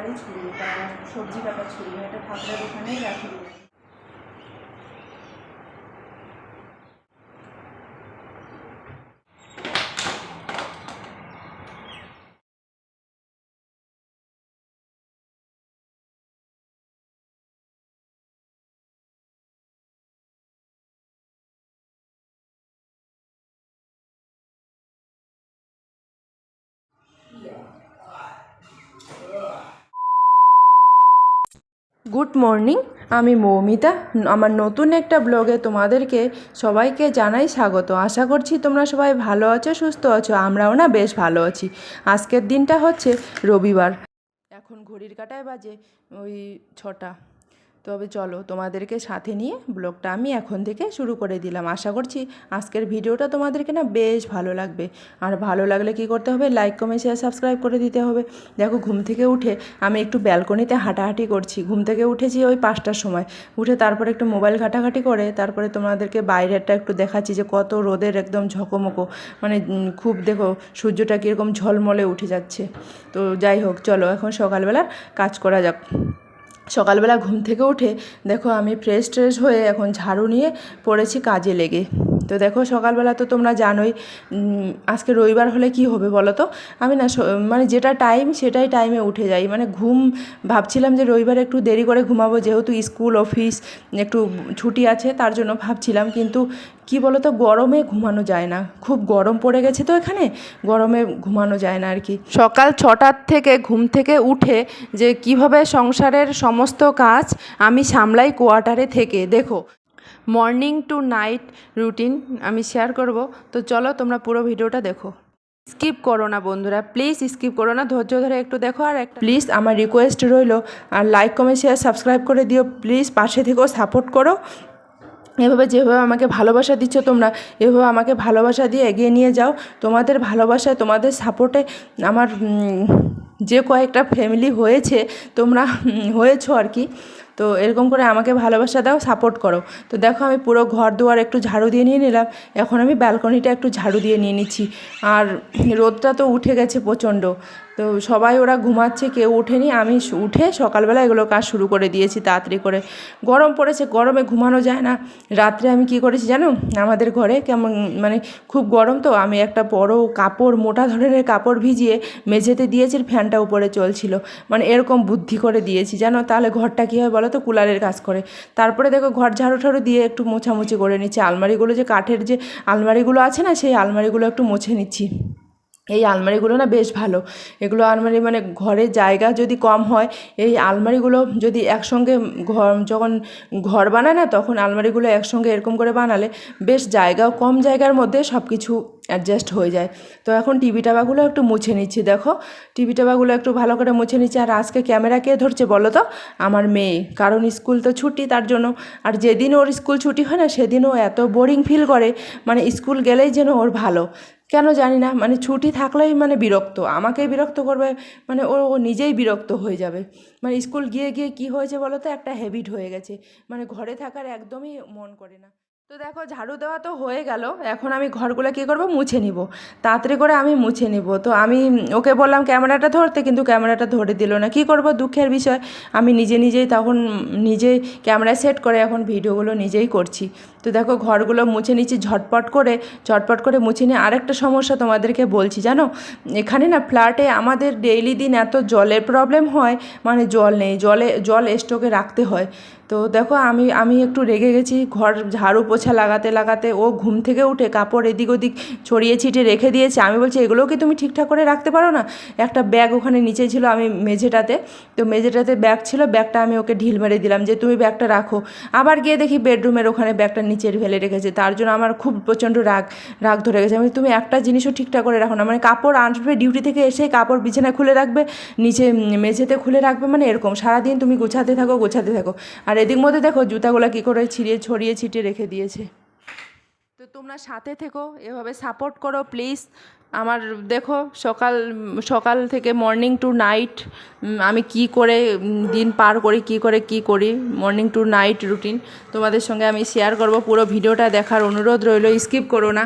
কাটারই ছুরি এটা সবজি কাটার ছুরি এটা ঠাকুরের ওখানেই রাখি গুড মর্নিং আমি মৌমিতা। আমার নতুন একটা ব্লগে তোমাদেরকে সবাইকে জানাই স্বাগত। আশা করছি তোমরা সবাই ভালো আছো, সুস্থ আছো, আমরাও না বেশ ভালো আছি। আজকের দিনটা হচ্ছে রবিবার। এখন ঘড়ির কাটায় বাজে ওই ছটা। তবে চলো তোমাদেরকে সাথে নিয়ে ব্লগটা আমি এখন থেকে শুরু করে দিলাম। আশা করছি আজকের ভিডিওটা তোমাদেরকে না বেশ ভালো লাগবে। আর ভালো লাগলে কি করতে হবে? লাইক কমেন্ট শেয়ার সাবস্ক্রাইব করে দিতে হবে। দেখো ঘুম থেকে উঠে আমি একটু ব্যালকনিতে হাঁটাহাঁটি করছি। ঘুম থেকে উঠেছি ওই পাঁচটার সময়। উঠে তারপরে একটু মোবাইল ঘাটাঘাটি করে তারপরে তোমাদেরকে বাইরেরটা একটু দেখাচ্ছি যে কত রোদের একদম ঝকমকো। মানে খুব দেখো সূর্যটা কীরকম ঝলমলে উঠে যাচ্ছে। তো যাই হোক, চলো এখন সকালবেলার কাজ করা যাক। সকালবেলা ঘুম থেকে উঠে দেখো আমি ফ্রেশ ট্রেশ হয়ে এখন ঝাড়ু নিয়ে পড়েছি কাজে লেগে। তো দেখো সকালবেলা তো তোমরা জানোই আজকে রবিবার হলে কি হবে বলো তো? আমি না মানে যেটা টাইম সেটাই টাইমে উঠে যাই। মানে ঘুম, ভাবছিলাম যে রবিবারে একটু দেরি করে ঘুমাবো, যেহেতু স্কুল অফিস একটু ছুটি আছে, তার জন্য ভাবছিলাম, কিন্তু কি বলো তো, গরমে ঘুমানো যায় না। খুব গরম পড়ে গেছে তো এখানে, গরমে ঘুমানো যায় না আর কি। সকাল ছটার থেকে ঘুম থেকে উঠে যে কীভাবে সংসারের সমস্ত কাজ আমি সামলাই কোয়ার্টারে থেকে। দেখো মর্নিং টু নাইট রুটিন আমি শেয়ার করব। তো চলো তোমরা পুরো ভিডিওটা দেখো। স্কিপ করো না বন্ধুরা প্লিজ স্কিপ করো না, ধৈর্য ধরে একটু দেখো আর একটা। প্লিজ আমার রিকোয়েস্ট রইল, আর লাইক কমেন্ট শেয়ার সাবস্ক্রাইব করে দিও। প্লিজ পাশে থেকেও সাপোর্ট করো। এভাবে যেভাবে আমাকে ভালোবাসা দিচ্ছ তোমরা, এভাবে আমাকে ভালোবাসা দিয়ে এগিয়ে নিয়ে যাও। তোমাদের ভালোবাসায়, তোমাদের সাপোর্টে আমার যে কয়েকটা ফ্যামিলি হয়েছে, তোমরা হয়েছো আর কি। তো এরকম করে আমাকে ভালোবাসা দাও সাপোর্ট করো। তো দেখো আমি পুরো ঘর দুয়ার একটু ঝাড়ু দিয়ে নিয়ে নিলাম। এখন আমি ব্যালকনিটা একটু ঝাড়ু দিয়ে নিয়ে নিচ্ছি। আর রোদটা তো উঠে গেছে প্রচণ্ড। তো সবাই ওরা ঘুমাচ্ছে, কেউ ওঠেনি। আমি উঠে সকালবেলা এগুলো কাজ শুরু করে দিয়েছি, তাড়াতাড়ি করে। গরম পড়েছে, গরমে ঘুমানো যায় না। রাত্রে আমি কি করেছি জানো? আমাদের ঘরে কেমন মানে খুব গরম তো, আমি একটা বড় কাপড়, মোটা ধরনের কাপড় ভিজিয়ে মেঝেতে দিয়েছি, ফ্যানটা উপরে চলছিল। মানে এরকম বুদ্ধি করে দিয়েছি, জানো? তাহলে ঘরটা কী হয় বলো তো? কুলারের কাজ করে। তারপরে দেখো ঘর ঝাড়ু ঠাড়ু দিয়ে একটু মোছামুছি করে নিচ্ছি। আলমারিগুলো যে কাঠের যে আলমারিগুলো আছে না, সেই আলমারিগুলো একটু মুছে নিচ্ছি। এই আলমারিগুলো না বেশ ভালো। এগুলো আলমারি মানে ঘরে জায়গা যদি কম হয়, এই আলমারিগুলো যদি একসঙ্গে ঘর, যখন ঘর বানায় না, তখন আলমারিগুলো একসঙ্গে এরকম করে বানালে বেশ জায়গাও কম জায়গার মধ্যে সব কিছু অ্যাডজাস্ট হয়ে যায়। তো এখন টিভি টাবাগুলো একটু মুছে নিচ্ছি, দেখো। টিভি টাবাগুলো একটু ভালো করে মুছে নিচ্ছি। আর আজকে ক্যামেরা কে ধরছে বলো তো? আমার মেয়ে। কারণ স্কুল তো ছুটি, তার জন্য। আর যেদিন ওর স্কুল ছুটি হয় না সেদিন ও এত বোরিং ফিল করে। মানে স্কুল গেলেই যেন ওর ভালো। কেন জানি না মানে ছুটি থাকলেই মানে বিরক্ত। আমাকেই বিরক্ত করবে মানে ও নিজেই বিরক্ত হয়ে যাবে। মানে স্কুল গিয়ে গিয়ে কি হয়েছে বলো তো, একটা হ্যাবিট হয়ে গেছে। মানে ঘরে থাকার একদমই মন করে না। তো দেখো, ঝাড়ু দেওয়া তো হয়ে গেল। এখন আমি ঘরগুলো কী করব? মুছে নিব। তাড়াতাড়ি করে আমি মুছে নিব। তো আমি ওকে বললাম, ক্যামেরাটা ধরতে। কিন্তু ক্যামেরাটা ধরে দিল না। কি করব? দুঃখের বিষয়। আমি নিজে, নিজেই তখন নিজেই ক্যামেরা সেট করে এখন ভিডিওগুলো নিজেই করছি। তো দেখো ঘরগুলো মুছে নিচ্ছি, ঝটপট করে ঝটপট করে মুছে নিয়ে আরেকটা সমস্যা তোমাদেরকে বলছি, জানো? এখানে না ফ্ল্যাটে আমাদের ডেইলি দিন এত জলের প্রবলেম হয় মানে জল নেই, জলে, জল স্টকে রাখতে হয়। তো দেখো আমি আমি একটু রেগে গেছি, ঘর ঝাড়ু পোছা লাগাতে লাগাতে, ও ঘুম থেকে উঠে কাপড় এদিক ওদিক ছড়িয়ে ছিটিয়ে রেখে দিয়েছে। আমি বলছি, এগুলোও কি তুমি ঠিকঠাক করে রাখতে পারো না? একটা ব্যাগ ওখানে নিচে ছিল আমি মেঝেটাতে, তো মেঝেটাতে ব্যাগ ছিল, ব্যাগটা আমি ওকে ঢিল মেরে দিলাম যে, তুমি ব্যাগটা রাখো। আবার গিয়ে দেখি বেডরুমের ওখানে ব্যাগটা নিচের ফেলে রেখেছে, তার জন্য আমার খুব প্রচণ্ড রাগ রাগ ধরে গেছে। আমি তুমি একটা জিনিসও ঠিকঠাক করে রাখো না। মানে কাপড় আনবে ডিউটি থেকে এসে কাপড় বিছানায় খুলে রাখবে, নিচে মেঝেতে খুলে রাখবে মানে এরকম। সারাদিন তুমি গোছাতে থাকো গোছাতে থাকো। আর এদিক মধ্যে দেখো, জুতাগুলো কী করে ছিঁড়িয়ে, ছড়িয়ে ছিটিয়ে রেখে দিয়েছে। তো তোমরা সাথে থেকো, এভাবে সাপোর্ট করো প্লিজ আমার দেখো সকাল সকাল থেকে মর্নিং টু নাইট আমি কি করে দিন পার করি, কি করে, কি করি মর্নিং টু নাইট রুটিন তোমাদের সঙ্গে আমি শেয়ার করব। পুরো ভিডিওটা দেখার অনুরোধ রইল স্কিপ করো না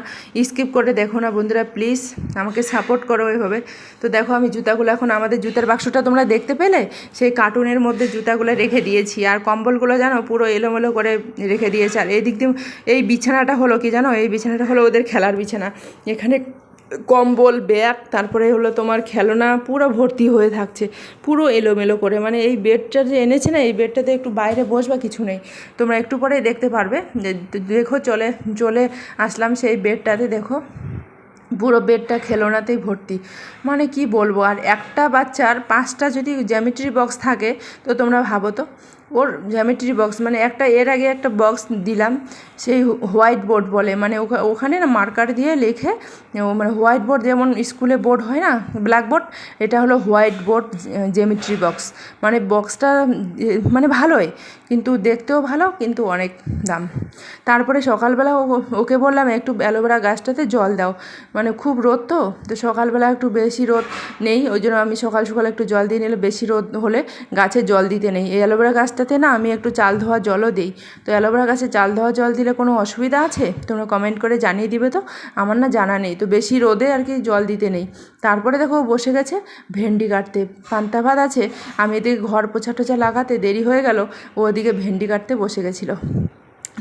স্কিপ করে দেখো না বন্ধুরা প্লিজ আমাকে সাপোর্ট করো এইভাবে তো দেখো আমি জুতাগুলো এখন আমাদের জুতার বাক্সটা তোমরা দেখতে পেলে? সেই কার্টুনের মধ্যে জুতাগুলো রেখে দিয়েছি। আর কম্বলগুলো জানো, পুরো এলোমেলো করে রেখে দিয়েছি। আর এই দিক দিয়ে, এই বিছানাটা হলো কি জানো? এই বিছানাটা হলো ওদের খেলার বিছানা। এখানে কম্বল, ব্যাগ, তারপরে হলো তোমার খেলনা পুরো ভর্তি হয়ে থাকছে। পুরো এলোমেলো করে। মানে এই বেডটা যে এনেছে না, এই বেডটাতে একটু বাইরে বসবা কিছু নেই। তোমরা একটু পরে দেখতে পারবে। দেখো, চলে চলে আসলাম সেই বেডটাতে, দেখো। পুরো বেডটা খেলনাতেই ভর্তি। মানে কি বলব? আর একটা বাচ্চার পাঁচটা যদি জ্যামিট্রি বক্স থাকে, তো তোমরা ভাবো তো। ওর জ্যামেট্রি বক্স মানে একটা এর আগে একটা বক্স দিলাম, সেই হোয়াইট বোর্ড বলে মানে ওখা- ওখানে না মার্কার দিয়ে লিখে মানে হোয়াইট বোর্ড যেমন স্কুলে বোর্ড হয় না ব্ল্যাকবোর্ড এটা হলো হোয়াইট বোর্ড জ্যামিট্রি বক্স মানে বক্সটা মানে ভালোই, কিন্তু দেখতেও ভালো, কিন্তু অনেক দাম। তারপরে সকালবেলা ওকে বললাম, একটু অ্যালোভেরা গাছটাতে জল দাও। মানে খুব রোদ তো তো সকালবেলা একটু বেশি রোদ নেই, ওই জন্য আমি সকাল সকাল একটু জল দিয়ে নিলে বেশি রোদ হলে গাছে জল দিতে নেই। এই অ্যালোভেরা গাছটাতে না আমি একটু চাল ধোয়া জলও দিই। তো অ্যালোভেরা গাছে চাল ধোয়া জল দিলে কোনো অসুবিধা আছে? তোমরা কমেন্ট করে জানিয়ে দিবে তো? আমার না জানা নেই। তো বেশি রোদে আর কি জল দিতে নেই। তারপরে দেখো বসে গেছে, ভেন্ডি কাটতে। পান্তা ভাত আছে। আমি এদিকে ঘর পোছা টোছা লাগাতে দেরি হয়ে গেল ওদিকে ভেন্ডি কাটতে বসে গেছিল।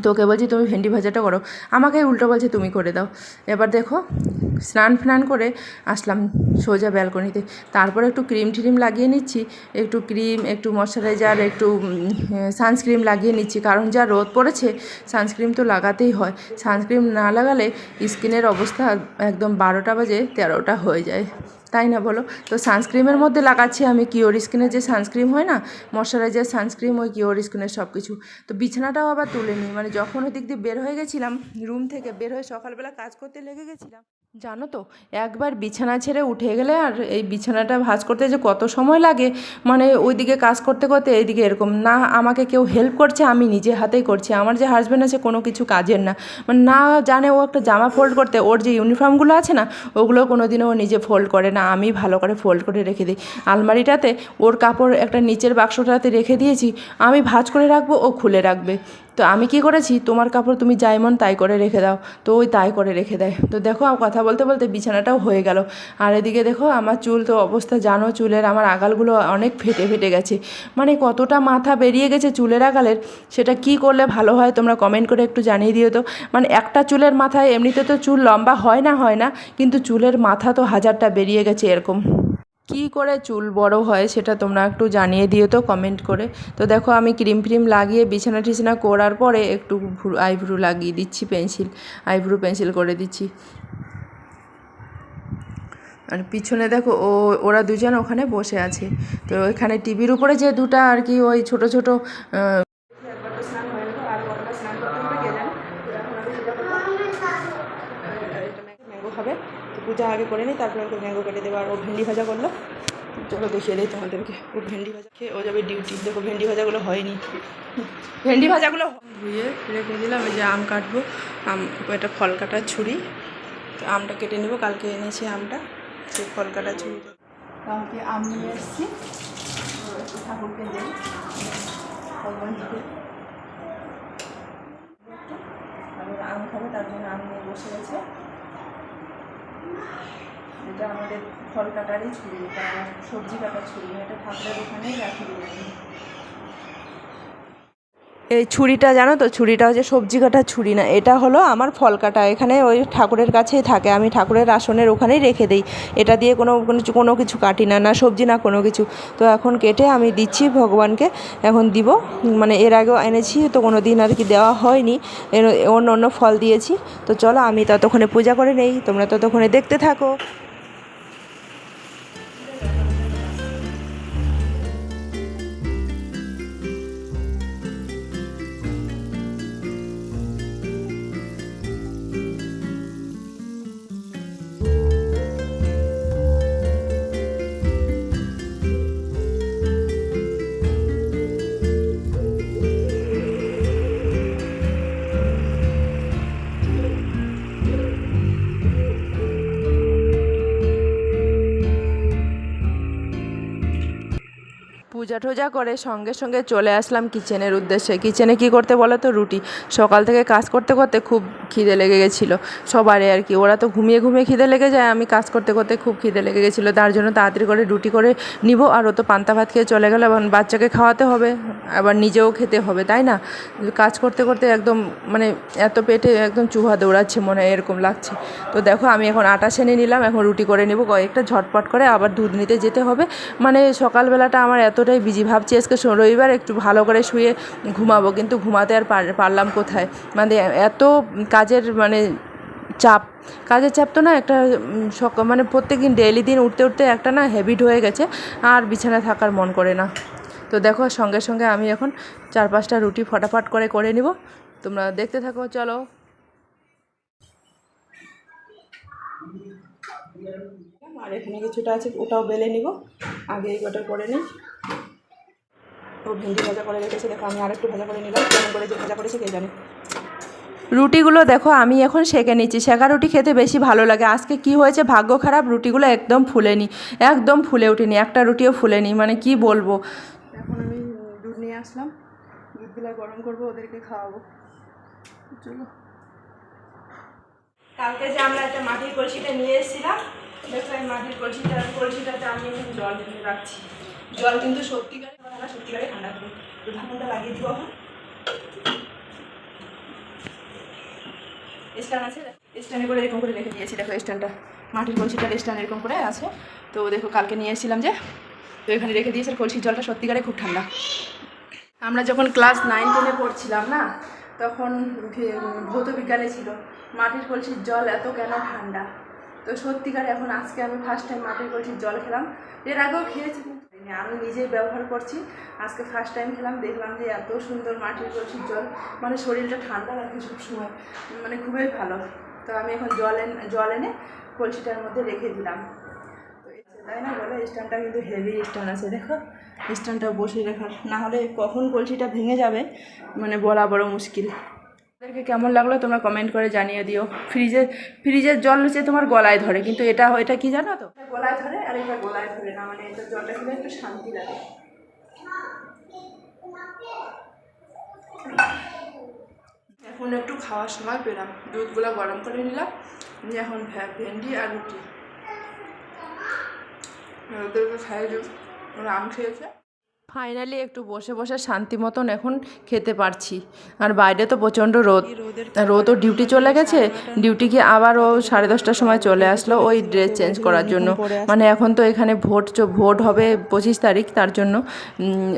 তো ওকে বলছি, তুমি ভেন্ডি ভাজাটা করো। আমাকে উল্টো বলছে, তুমি করে দাও। এবার দেখো স্নান ফ্নান করে আসলাম সোজা ব্যালকনিতে। তারপরে একটু ক্রিম ট্রিম লাগিয়ে নিচ্ছি, একটু ক্রিম, একটু ময়শ্চারাইজার, একটু সানস্ক্রিম লাগিয়ে নিচ্ছি। কারণ যা রোদ পড়েছে সানস্ক্রিন তো লাগাতেই হয়। সানস্ক্রিম না লাগালে স্কিনের অবস্থা একদম বারোটা বাজে, তেরোটা হয়ে যায়। তাই না বলো? তো সানস্ক্রিমের মধ্যে লাগাচ্ছি আমি কিওর স্কিনের যে সানস্ক্রিম হয় না, ময়শ্চারাইজার সানস্ক্রিম, ওই কিওর স্কিনের সব কিছু তো বিছানাটাও আবার তুলে নিই। মানে যখন ওই দিক দিয়ে বের হয়ে গেছিলাম, রুম থেকে বের হয়ে সকালবেলা কাজ করতে লেগে গেছিলাম জানো তো, একবার বিছানা ছেড়ে উঠে গেলে আর এই বিছানাটা ভাজ করতে যে কত সময় লাগে মানে ওইদিকে কাজ করতে করতে এইদিকে এরকম, না আমাকে কেউ হেল্প করছে, আমি নিজে হাতেই করছি, আমার যে হাজব্যান্ড আছে কোনো কিছু কাজের না। মানে না জানে ও একটা জামা ফোল্ড করতে, ওর যে ইউনিফর্মগুলো আছে না, ওগুলো কোনো দিনও ও নিজে ফোল্ড করে না, আমি ভালো করে ফোল্ড করে রেখে দিই। আলমারিটাতে ওর কাপড় একটা নিচের বাক্সটাতে রেখে দিয়েছি, আমি ভাজ করে রাখব, ও খুলে রাখবে। তো আমি কি করেছি? তোমার কাপড় তুমি যাই মন তাই করে রেখে দাও। তো ওই তাই করে রেখে দেয়। তো দেখো, কথা বলতে বলতে বিছানাটাও হয়ে গেল। আর এদিকে দেখো, আমার চুল তো অবস্থা জানো, চুলের আমার আগালগুলো অনেক ফেটে ফেটে গেছে। মানে কতটা মাথা বেরিয়ে গেছে চুলের আগালের, সেটা কি করলে ভালো হয় তোমরা কমেন্ট করে একটু জানিয়ে দিও তো। মানে একটা চুলের মাথায় এমনিতে তো চুল লম্বা হয় না হয় না, কিন্তু চুলের মাথা তো হাজারটা বেরিয়ে গেছে এরকম। কী করে চুল বড় হয় সেটা তোমরা একটু জানিয়ে দিও তো কমেন্ট করে। তো দেখো আমি ক্রিম ফ্রিম লাগিয়ে বিছানা টিছানা করার পরে একটু আইব্রু লাগিয়ে দিচ্ছি পেন্সিল আইব্রু পেন্সিল করে দিচ্ছি। আর পিছনে দেখো ও, ওরা দুজন ওখানে বসে আছে। তো এখানে টিভির উপরে যে দুটা আর কি ওই ছোট ছোট আহ, একবার তো স্নান হয়ে গেল আর কতটা স্নান করতে হবে কে জানে তো এখন আমি যেটা করব এটা ম্যাঙ্গো খাবে পূজা আগে করে নিই তারপরে ওকে ম্যাঙ্গো কেটে দেবো, আর ও ভেন্ডি ভাজা করল। চলো দেখিয়ে দিই তোমাদেরকে, ও ভেন্ডি ভাজা খেয়ে ও যাবে ডিউটি দেখো ভেন্ডি ভাজাগুলো হয়নি। ভেন্ডি ভাজাগুলো ধুয়ে রেখে দিলাম, এই যে আম কাটবো। আম, এটা ফল কাটার ছুরি। আমটা কেটে নেব, কালকে এনেছি আমটা, সেই ফল কাটার ছুরিটা কালকে আম নিয়ে এসেছি। ঠাকুরকে দেবো। আম খাবে, তার জন্য আম নিয়ে বসে গেছে। এটা আমাদের ফল কাটারই ছুরি, এটা আমার সবজি কাটার ছুরি, এটা ঠাকুরের ওখানেই রাখি দিয়েছি এই ছুরিটা, জানো তো? ছুরিটা হচ্ছে সবজি কাটার ছুরি না, এটা হলো আমার ফল কাটা। এখানে ওই ঠাকুরের কাছেই থাকে, আমি ঠাকুরের আসনের ওখানেই রেখে দিই। এটা দিয়ে কোনো কোনো কিছু- কাটি না না সবজি না কোনো কিছু। তো এখন কেটে আমি দিচ্ছি ভগবানকে, এখন দিব। মানে এর আগেও এনেছি, তো কোনো দিন আর কি দেওয়া হয়নি। অন্য অন্য ফল দিয়েছি। তো চলো আমি ততক্ষণে পূজা করে নেই, তোমরা ততক্ষণে দেখতে থাকো। পূজা টুজা করে সঙ্গে সঙ্গে চলে আসলাম কিচেনের উদ্দেশ্যে। কিচেনে কি করতে বলো তো রুটি। সকাল থেকে কাজ করতে করতে খুব খিদে লেগে গেছিল সবারই আর কি। ওরা তো ঘুমিয়ে ঘুমিয়ে খিদে লেগে যায়, আমি কাজ করতে করতে খুব খিদে লেগে গেছিল। তার জন্য তাড়াতাড়ি করে রুটি করে নিব আর ও তো পান্তা ভাত খেয়ে চলে গেলো। এবং বাচ্চাকে খাওয়াতে হবে, আবার নিজেও খেতে হবে, তাই না? কাজ করতে করতে একদম মানে এত পেটে একদম চুহা দৌড়াচ্ছে মনে হয়, এরকম লাগছে। তো দেখো, আমি এখন আটা সেনে নিলাম, এখন রুটি করে নেব, কয়েকটা ঝটপট করে আবার দুধ নিতে যেতে হবে। মানে সকালবেলাটা আমার এতটাই বিজি ভাবছি, আজকে রবিবার একটু ভালো করে শুয়ে ঘুমাবো, কিন্তু ঘুমাতে আর পার- পারলাম কোথায়? মানে এত কাজের মানে চাপ। কাজের চাপ তো না, একটা সক- মানে প্রত্যেক দিন ডেইলি দিন উঠতে উঠতে একটা না হ্যাবিট হয়ে গেছে, আর বিছানায় থাকার মন করে না। তো দেখো, সঙ্গে সঙ্গে আমি এখন চার পাঁচটা রুটি ফটাফট করে করে নিব। তোমরা দেখতে থাকো, চলো। আর এখানে কিছুটা আছে, ওটাও বেলে নিব। আগে এই কটা করে নিই। ও ভেন্ডি ভাজা করে রেখেছে দেখো আমি আরেকটু ভাজা করে নিলাম কেমন করে যে ভাজা করেছে কে জানে। রুটিগুলো দেখো আমি এখন সেঁকে নিচ্ছি। সেঁকা রুটি খেতে বেশি ভালো লাগে। আজকে কি হয়েছে? ভাগ্য খারাপ রুটিগুলো একদম ফুলেনি। একদম ফুলে ওঠেনি একটা রুটিও ফুলেনি। মানে কি বলব? এখন আমি দুধ নিয়ে আসলাম। দুধগুলো গরম করব ওদেরকে খাওয়াবো। চলো। কালকে যে আমরা একটা মাটির কলসিটা নিয়ে এসেছিলাম দেখো এই মাটির কলসিটা কলসিটাতে আমি জল ঢেলে রাখছি। জল কিন্তু সত্যিকারে ঠান্ডা সত্যিকারে ঠান্ডা করে। তো ঢাকনটা লাগিয়ে দিব এখন। স্ট্যান্ড আছে? স্ট্যান্ডে করে এরকম করে রেখে দিয়েছি। দেখো স্ট্যান্ডটা মাটির স্ট্যান্ড এরকম করে আছে। তো দেখো, কালকে নিয়ে এসেছিলাম যে, তো এখানে রেখে কলসির জলটা খুব ঠান্ডা। আমরা যখন ক্লাস নাইন টেনে পড়ছিলাম না, তখন ভৌত বিজ্ঞানে ছিল, মাটির কলসির জল এত কেন ঠান্ডা? তো সত্যিকার এখন আজকে আমি ফার্স্ট টাইম মাটির কলসির জল খেলাম। এর আগেও খেয়েছি আমি নিজেই ব্যবহার করছি। আজকে ফার্স্ট টাইম খেলাম, দেখলাম যে এত সুন্দর মাটির কলসির জল মানে শরীরটা ঠান্ডা রাখে সবসময় মানে খুবই ভালো। তো আমি এখন জল এনে জল এনে কলসিটার মধ্যে রেখে দিলাম। তো তাই না বলো স্ট্যান্ডটা কিন্তু হেভি স্ট্যান্ড আছে, দেখো। স্ট্যান্ডটা বসে রাখার না হলে কখন কলসিটা ভেঙে যাবে মানে বলা বড় মুশকিল। ওদেরকে কেমন লাগল তোমরা কমেন্ট করে জানিয়ে দিও। ফ্রিজের ফ্রিজের জল হচ্ছে তোমার গলায় ধরে, কিন্তু এটা এটা কি জানো তো? গলায় ধরে, আর এটা গলায় ধরে, না মানে এটা জলটা খেলে একটু শান্তি লাগে। এখন একটু খাওয়ার সময় পেলাম। দুধগুলো গরম করে নিলাম, নিয়ে এখন ভেন্ডি আর রুটি। ওদেরকে খাইয়ে দিই ওরা আম খেয়েছে। ফাইনালি একটু বসে বসে শান্তি মতন এখন খেতে পারছি। আর বাইরে তো প্রচণ্ড রোদ। রোদ ও ডিউটি চলে গেছে। ডিউটি গিয়ে আবার ও সাড়ে দশটার সময় চলে আসলো ওই ড্রেস চেঞ্জ করার জন্য। মানে এখন তো এখানে ভোট ভোট হবে পঁচিশ তারিখ, তার জন্য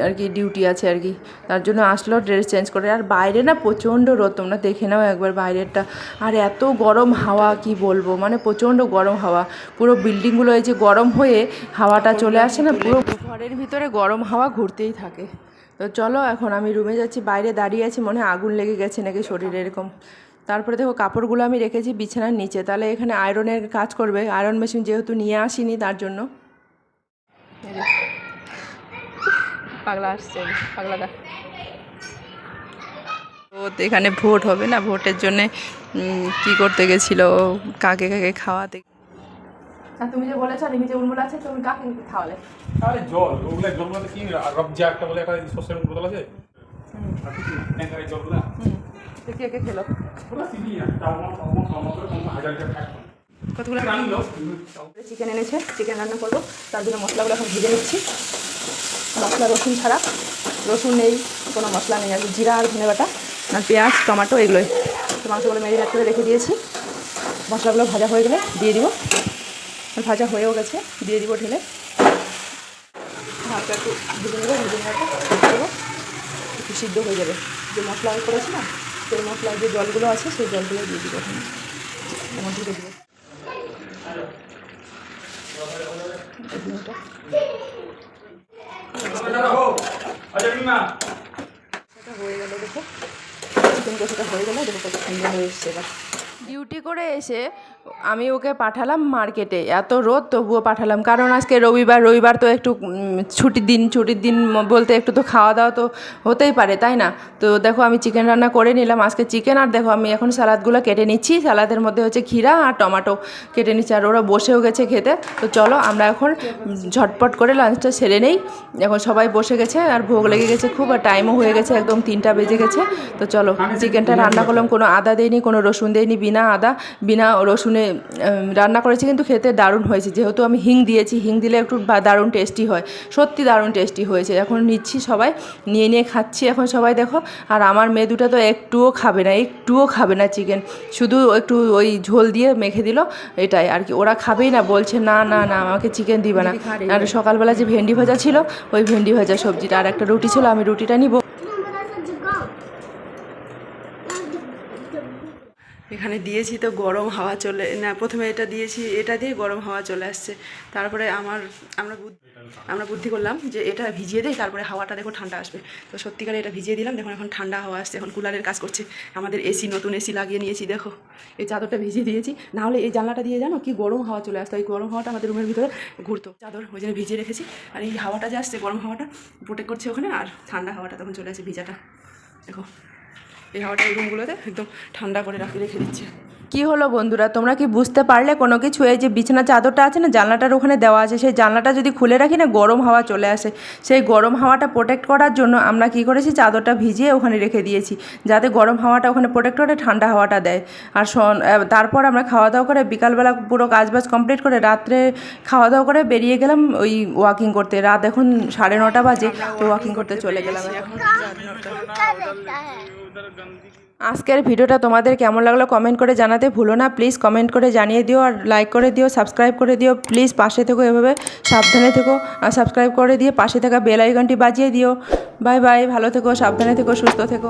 আর কি ডিউটি আছে আর কি। তার জন্য আসলো ড্রেস চেঞ্জ করে। আর বাইরে না প্রচণ্ড রোদ, তোমরা দেখে নাও একবার বাইরেরটা। আর এত গরম হাওয়া, কি বলব? মানে প্রচণ্ড গরম হাওয়া। পুরো বিল্ডিংগুলো এই যে গরম হয়ে হাওয়াটা চলে আসে না, পুরো ঘরের ভিতরে গরম হাওয়া ঘুরতেই থাকে। তো চলো এখন আমি রুমে যাচ্ছি, বাইরে দাঁড়িয়ে আছি, মনে হয় আগুন লেগে গেছে নাকি শরীরে এরকম। তারপরে দেখো কাপড়গুলো আমি রেখেছি বিছানার নিচে, তাহলে এখানে আয়রনের কাজ করবে। আয়রন মেশিন যেহেতু নিয়ে আসিনি, তার জন্য। পাগলা আসছে পাগলাটা তো এখানে ভোট হবে না? ভোটের জন্যে কি করতে গেছিল? কাকে কাকে খাওয়াতে আর তুমি যে বলেছ রিমিজে উলমুল আছে তুমি কাকে খাওয়ালে আরে জল ওগুলা জলগুলো কি রবজা একটা বলে একটা শস্যের বোতল আছে? আর কি কে? খেলো? কতগুলো চিকেন এনেছে চিকেন রান্না করব তার জন্য মশলাগুলো এখন ভেজে নিচ্ছি। মশলা রসুন ছাড়া। রসুন নেই কোনো মশলা নেই। আর জিরা আর ধনে বাটা আর পেঁয়াজ টমাটো এগুলোই। মাংসগুলো মেরিনেট করে রেখে দিয়েছি। মশলাগুলো ভাজা হয়ে গেলে দিয়ে দিব। আর ভাজা হয়েও গেছে, দিয়ে দিব ঢেলে। একটু সিদ্ধ হয়ে যাবে। যে মশলা করেছি না, সেই মশলার যে জলগুলো আছে, সেই জলগুলো দিয়ে দিব ঢেকে হয়ে গেল, দেখো। চিকেন কষাটা হয়ে গেলে, দেখো কত সুন্দর হয়ে এসছে এবার। ডিউটি করে এসে আমি ওকে পাঠালাম মার্কেটে এত রোদ তবুও পাঠালাম। কারণ আজকে রবিবার রবিবার তো একটু ছুটির দিন ছুটির দিন বলতে একটু তো খাওয়া দাওয়া তো হতেই পারে তাই না? তো দেখো আমি চিকেন রান্না করে নিলাম। আজকে চিকেন আর দেখো আমি এখন স্যালাদগুলো কেটে নিচ্ছি। স্যালাদের মধ্যে হচ্ছে ক্ষীরা আর টমাটো কেটে নিচ্ছি। আর ওরা বসেও গেছে খেতে। তো চলো আমরা এখন ঝটপট করে লাঞ্চটা সেরে নেই। এখন সবাই বসে গেছে আর ভোগ লেগে গেছে খুব আর টাইমও হয়ে গেছে একদম তিনটা বেজে গেছে। তো চলো চিকেনটা রান্না করলাম। কোনো আদা দেয়নি কোনো রসুন দেয়নি বিনা আদা বিনা রসুনে রান্না করেছি কিন্তু খেতে দারুণ হয়েছে। যেহেতু আমি হিং দিয়েছি হিং দিলে একটু দারুণ টেস্টি হয় সত্যি দারুণ টেস্টি হয়েছে। এখন নিচ্ছি সবাই নিয়ে নিয়ে খাচ্ছি এখন সবাই দেখো। আর আমার মেয়ে দুটো তো একটুও খাবে না একটুও খাবে না চিকেন শুধু একটু ওই ঝোল দিয়ে মেখে দিল এটাই। আর কি ওরা খাবেই না বলছে না না না আমাকে চিকেন দিবে না। আর সকালবেলা যে ভেন্ডি ভাজা ছিল ওই ভেন্ডি ভাজা সবজিটা। আর একটা রুটি ছিল আমি রুটিটা নিব। এখানে দিয়েছি তো গরম হাওয়া চলে, না, প্রথমে এটা দিয়েছি, এটা দিয়ে গরম হাওয়া চলে আসছে। তারপরে আমার, আমরা আমরা বুদ্ধি করলাম যে এটা ভিজিয়ে দিই, তারপরে হাওয়াটা দেখো ঠান্ডা আসবে। তো সত্যিকারে এটা ভিজিয়ে দিলাম, দেখুন এখন ঠান্ডা হাওয়া আসছে, এখন কুলারের কাজ করছে। আমাদের এসি নতুন এসি লাগিয়ে নিয়েছি, দেখো। এই চাদরটা ভিজিয়ে দিয়েছি, না হলে এই জানলাটা দিয়ে জানো কি গরম হাওয়া চলে আসতো, এই গরম হাওয়াটা আমাদের রুমের ভিতরে ঘুরতো। চাদর ওই জন্য ভিজিয়ে রেখেছি, আর এই হাওয়াটা যে আসছে, গরম হাওয়াটা প্রোটেক্ট করছে ওখানে, আর ঠান্ডা হাওয়াটা তখন চলে আসে ভিজাটা। দেখো। এই হাওয়াটা এই রুমগুলোতে একদম ঠান্ডা করে রাখি রেখে দিচ্ছে। কি হলো বন্ধুরা? তোমরা কি বুঝতে পারলে কোনো কিছু? এই যে বিছানা চাদরটা আছে না জানলাটার ওখানে দেওয়া আছে। সেই জানলাটা যদি খুলে রাখি না গরম হাওয়া চলে আসে। সেই গরম হাওয়াটা প্রোটেক্ট করার জন্য আমরা কি করেছি? চাদরটা ভিজিয়ে ওখানে রেখে দিয়েছি যাতে গরম হাওয়াটা ওখানে প্রোটেক্ট করে ঠান্ডা হাওয়াটা দেয়। আর তারপর আমরা খাওয়া দাওয়া করে বিকালবেলা পুরো কাজবাজ কমপ্লিট করে রাত্রে খাওয়া দাওয়া করে বেরিয়ে গেলাম ওই ওয়াকিং করতে। রাত এখন সাড়ে নটা বাজে তো ওয়াকিং করতে চলে গেলাম এখন। আজকের ভিডিওটা তোমাদের কেমন লাগল কমেন্ট করে জানাতে ভুলো না। প্লিজ কমেন্ট করে জানিয়ে দিও আর লাইক করে দিও সাবস্ক্রাইব করে দিও। প্লিজ পাশে থেকো এভাবে, সাবধানে থেকো আর সাবস্ক্রাইব করে দিয়ে পাশে থাকা বেল আইকনটি বাজিয়ে দিও। বাই বাই ভালো থেকো, সাবধানে থেকো, সুস্থ থেকো।